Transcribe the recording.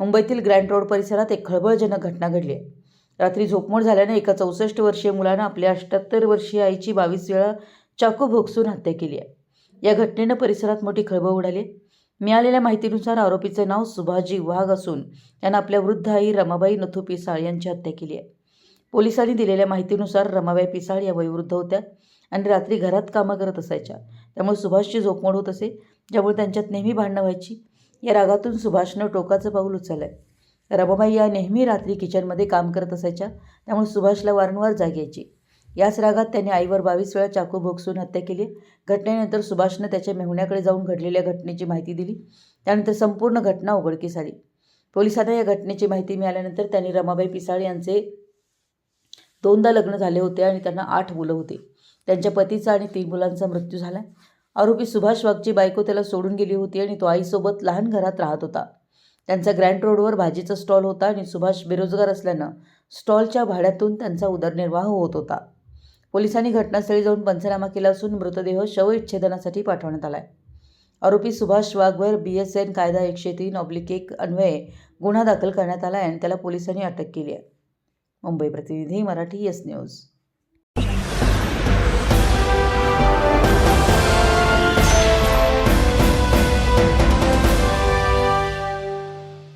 मुंबईतील grand road परिसरात एक खळबळजनक घटना घडली. आहे रात्री झोपमोड झाल्याने एका चौसष्ट वर्षीय मुलानं आपल्या अठ्ठ्याहत्तर वर्षीय आईची बावीस वेळा चाकू भोगसून हत्या केली आहे. या घटनेनं परिसरात मोठी खळबळ उडाली. मिळालेल्या माहितीनुसार आरोपीचे नाव सुभाजी वाघ असून त्यानं आपल्या वृद्ध आई रमाबाई नथू पिसाळ यांची हत्या केली आहे. पोलिसांनी दिलेल्या माहितीनुसार रमाबाई पिसाळ या वयोवृद्ध होत्या आणि रात्री घरात कामं करत असायच्या. त्यामुळे सुभाषची झोपमोड होत असे ज्यामुळे त्यांच्यात नेहमी भांडणं व्हायची. या रागातून सुभाषनं टोकाचं पाऊल उचललं आहे रमाबाई या नेहमी रात्री किचनमध्ये काम करत असायच्या त्यामुळे सुभाषला वारंवार जाग यायची. याच रागात त्याने आईवर बावीस वेळा चाकू भोगसून हत्या केली. घटनेनंतर सुभाषनं त्याच्या मेहुण्याकडे जाऊन घडलेल्या घटनेची माहिती दिली. त्यानंतर संपूर्ण घटना उघडकीस आली. पोलिसांना या घटनेची माहिती मिळाल्यानंतर त्यांनी रमाबाई पिसाळ यांचे दोनदा लग्न झाले होते आणि त्यांना आठ मुलं होती. त्यांच्या पतीचा आणि तीन मुलांचा मृत्यू झाला. आरोपी सुभाष वाघची बायको त्याला सोडून गेली होती आणि तो आईसोबत लहान घरात राहत होता. त्यांचा ग्रँड रोडवर भाजीचा स्टॉल होता आणि सुभाष बेरोजगार असल्यानं स्टॉलच्या भाड्यातून त्यांचा उदरनिर्वाह होत होता. पोलिसांनी घटनास्थळी जाऊन पंचनामा केला असून मृतदेह शवविच्छेदनासाठी पाठवण्यात आला आहे आरोपी सुभाष वाघवर बी एस एन कायदा एकशे तीन ऑब्लिक एक अन्वये गुन्हा दाखल करण्यात आला आहे आणि त्याला पोलिसांनी अटक केली आहे. मुंबई प्रतिनिधी मराठी येस न्यूज.